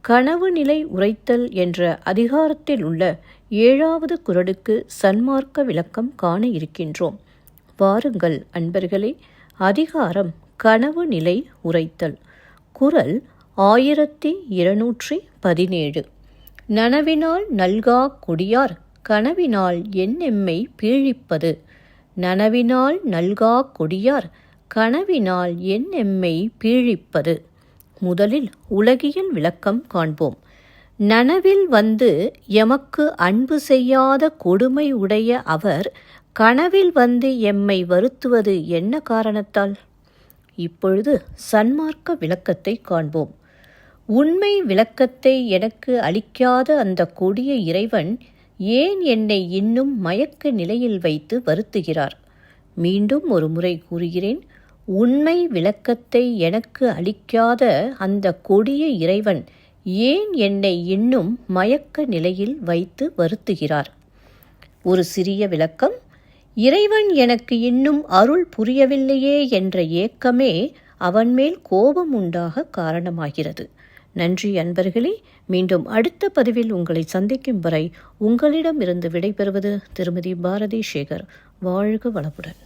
கனவு நிலை உரைத்தல் என்ற அதிகாரத்தில் உள்ள ஏழாவது குரலுக்கு சன்மார்க்க விளக்கம் காண இருக்கின்றோம். வாருங்கள் அன்பர்களே அதிகாரம் கனவு நிலை உரைத்தல். குரல் ஆயிரத்தி இருநூற்றி பதினேழு. நனவினால் நல்கா கொடியார் கனவினால் என்னெம்மை பீழிப்பது. நனவினால் நல்கா கொடியார் கனவினால் என்னெம்மை பீழிப்பது. முதலில் உலகியல் விளக்கம் காண்போம். நனவில் வந்து எமக்கு அன்பு செய்யாத கொடுமை உடைய அவர் கனவில் வந்து எம்மை வருத்துவது என்ன காரணத்தால்? இப்பொழுது சன்மார்க்க விளக்கத்தை காண்போம். உண்மை விளக்கத்தை எனக்கு அளிக்காத அந்த கொடிய இறைவன் ஏன் என்னை இன்னும் மயக்க நிலையில் வைத்து வருத்துகிறார்? மீண்டும் ஒரு முறை கூறுகிறேன். உண்மை விளக்கத்தை எனக்கு அளிக்காத அந்த கொடிய இறைவன் ஏன் என்னை இன்னும் மயக்க நிலையில் வைத்து வருத்துகிறார்? ஒரு சிறிய விளக்கம். இறைவன் எனக்கு இன்னும் அருள் புரியவில்லையே என்ற ஏக்கமே அவன் மேல் கோபம் உண்டாக காரணமாகிறது. நன்றி அன்பர்களே மீண்டும் அடுத்த பதிவில் உங்களை சந்திக்கும் வரை உங்களிடமிருந்து விடைபெறுவது திருமதி பாரதி சேகர் வாழ்க வளமுடன்.